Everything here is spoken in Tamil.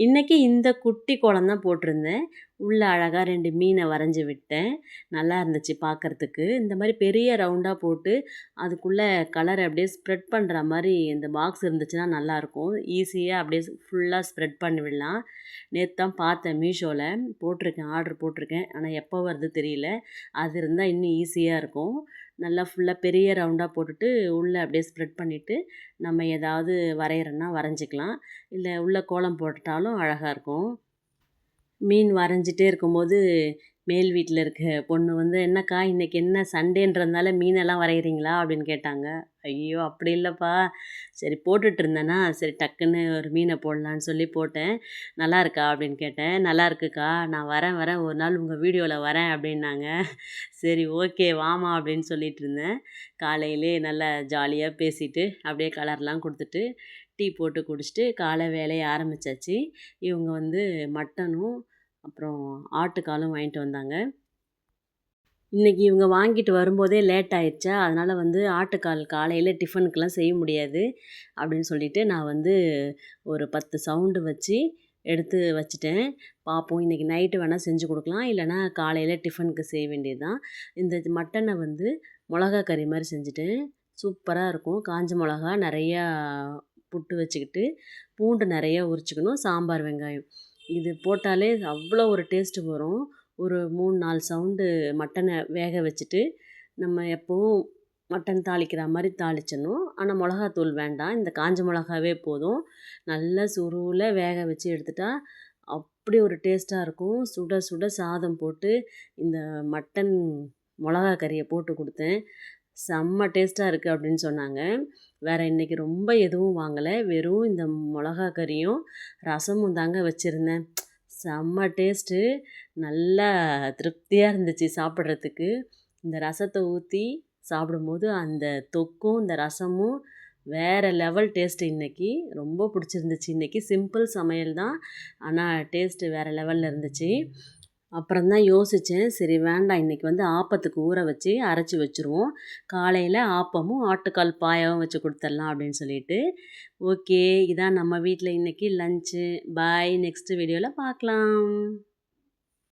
இன்றைக்கி இந்த குட்டி கோலம் தான் போட்டிருந்தேன். உள்ளே அழகாக ரெண்டு மீனை வரைஞ்சி விட்டேன். நல்லா இருந்துச்சு பார்க்குறதுக்கு இந்த மாதிரி பெரிய ரவுண்டாக போட்டு அதுக்குள்ளே கலரை அப்படியே ஸ்ப்ரெட் பண்ணுற மாதிரி இந்த பாக்ஸ் இருந்துச்சுன்னா நல்லாயிருக்கும் ஈஸியாக அப்படியே ஃபுல்லாக ஸ்ப்ரெட் பண்ணி விடலாம் நேற்று தான் பார்த்தேன் மீஷோவில் போட்டிருக்கேன் ஆர்டர் போட்டிருக்கேன். ஆனால் எப்போ வருது தெரியல. அது இருந்தால் இன்னும் ஈஸியாக இருக்கும். நல்லா ஃபுல்லாக பெரிய ரவுண்டாக போட்டுட்டு உள்ளே அப்படியே ஸ்ப்ரெட் பண்ணிவிட்டு நம்ம ஏதாவது வரைகிறோன்னா வரைஞ்சிக்கலாம். இல்லை உள்ளே கோலம் போட்டுட்டாலும் அழகாக இருக்கும். மீன் வரைஞ்சிட்டே இருக்கும்போது மேல் வீட்டில் இருக்க பொண்ணு வந்து என்னக்கா இன்றைக்கி என்ன சண்டேன்றதுனால மீனெல்லாம் வரைகிறீங்களா அப்படின்னு கேட்டாங்க. ஐயோ அப்படி இல்லைப்பா. சரி போட்டுட்ருந்தேன்னா சரி டக்குன்னு ஒரு மீனை போடலான்னு சொல்லி போட்டேன். நல்லா இருக்கா? அப்படின்னு கேட்டேன். நல்லா இருக்குக்கா. நான் வரேன் வரேன். ஒரு நாள் உங்கள் வீடியோவில் வரேன் அப்படின்னாங்க. சரி ஓகே வாமா அப்படின்னு சொல்லிட்டு இருந்தேன். காலையிலே நல்லா ஜாலியாக பேசிட்டு அப்படியே கலர்லாம் கொடுத்துட்டு டீ போட்டு குடிச்சிட்டு காலை வேலையை ஆரம்பித்தாச்சு இவங்க வந்து மட்டனும் அப்புறம் ஆட்டுக்காலும் வாங்கிட்டு வந்தாங்க. இன்றைக்கி இவங்க வாங்கிட்டு வரும்போதே லேட் ஆயிடுச்சா? அதனால் வந்து ஆட்டுக்கால் காலையில் டிஃபனுக்கெலாம் செய்ய முடியாது அப்படின்னு சொல்லிவிட்டு நான் வந்து ஒரு பத்து சவுண்டு வச்சு எடுத்து வச்சுட்டேன். பார்ப்போம் இன்றைக்கி நைட்டு வேணால் செஞ்சு கொடுக்கலாம். இல்லைனா காலையில் டிஃபனுக்கு செய்ய வேண்டியது தான் இந்த மட்டனை வந்து மிளகா கறி மாதிரி செஞ்சுட்டேன். சூப்பராக இருக்கும். காஞ்ச மிளகா நிறையா புட்டு வச்சுக்கிட்டு பூண்டு நிறையா உரிச்சிக்கணும். சாம்பார் வெங்காயம். இது போட்டாலே அவ்வளோ ஒரு டேஸ்ட்டு வரும். ஒரு மூணு நாலு சவுண்டு மட்டனை வேக வச்சுட்டு நம்ம எப்போவும் மட்டன் தாளிக்கிற மாதிரி தாளிச்சிடணும். ஆனால் மிளகாத்தூள் வேண்டாம். இந்த காஞ்ச மிளகாவே போதும். நல்ல சுருவில் வேக வச்சு எடுத்துட்டா அப்படி ஒரு டேஸ்ட்டாக இருக்கும். சுட சுட சாதம் போட்டு இந்த மட்டன் மிளகா கறியை போட்டு கொடுத்தேன். செம்ம டேஸ்ட்டாக இருக்குது அப்படின்னு சொன்னாங்க. வேறு இன்றைக்கி ரொம்ப எதுவும் வாங்கலை. வெறும் இந்த மிளகா கறியும் ரசமும் தாங்க வச்சுருந்தேன். செம்ம டேஸ்ட்டு. நல்லா திருப்தியாக இருந்துச்சு சாப்பிட்றதுக்கு. இந்த ரசத்தை ஊற்றி சாப்பிடும்போது அந்த தொக்கும் இந்த ரசமும் வேறு லெவல் டேஸ்ட்டு இன்றைக்கி ரொம்ப பிடிச்சிருந்துச்சு. இன்றைக்கி சிம்பிள் சமையல் தான். ஆனால் டேஸ்ட்டு வேறு லெவலில் இருந்துச்சு. அப்புறம் தான் யோசித்தேன் சரி வேண்டாம். இன்றைக்கி வந்து ஆப்பத்துக்கு ஊற வச்சு அரைச்சி வச்சுருவோம். காலையில் ஆப்பமும் ஆட்டுக்கால் பாயாவும் வச்சு கொடுத்துர்லாம் அப்படின்னு சொல்லிட்டு. ஓகே இதான் நம்ம வீட்டில் இன்றைக்கி லஞ்சு. பாய் நெக்ஸ்ட்டு வீடியோவில் பார்க்கலாம்